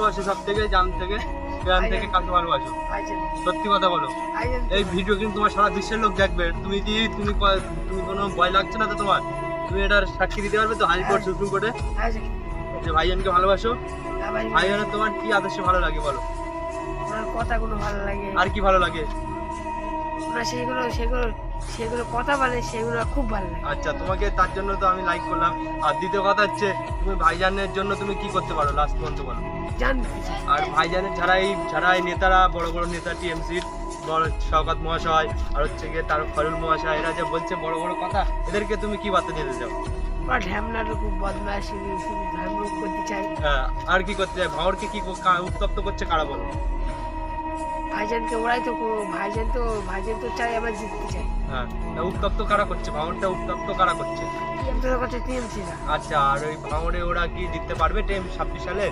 ভালোবাসো সব থেকে জান থেকে গ্রাম থেকে কাকে ভালোবাসো? সত্যি কথা বলো। এই ভিডিও কিন্তু তোমার সারা বিশ্বের লোক দেখবে। তুমি কি তুমি তুমি কোনো ভয় লাগছে না তো তোমার? তুমি এটার সাক্ষী দিতে পারবে তো হাইকোর্ট সুপ্রিম কোর্টে? ভাইজান যে ভাইজানকে ভালোবাসো? হ্যাঁ ভাইজানের তোমার কি আদর্শ ভালো লাগে বলো? ওনার কথাগুলো ভালো লাগে। আর কি ভালো লাগে? ওনার সেগুলো সেগুলো সেগুলো কথা বলে সেগুলো খুব ভালো লাগে। আচ্ছা তোমাকে তার জন্য তো আমি লাইক করলাম। আর দ্বিতীয় কথা হচ্ছে তুমি ভাইজানের জন্য তুমি কি করতে পারো? লাস্ট পর্যন্ত বলো। আর ভাইজানের যারা এই যারা এই নেতারা বড় বড় নেতা টিএমসির বড় শওকত মহাশয় আর হচ্ছে গিয়ে তার ফরুল মহাশয় এরা যে বলছে বড় বড় কথা এদেরকে তুমি কি বার্তা দিতে চাও? চাই হ্যাঁ, আর কি করতে চায়? ভাঁড়কে কি উত্তপ্ত করছে কারা বলো? ভাইজানকে ওরাই তো ভাইজান তো ভাইজান তো চাই আবার জিততে চাই। হ্যাঁ উত্তপ্ত কারা করছে? ভাঙনটা উত্তপ্ত কারা করছে? আচ্ছা আর ওই ভাঙনে ওরা কি জিততে পারবে? টেম ছাব্বিশ সালে?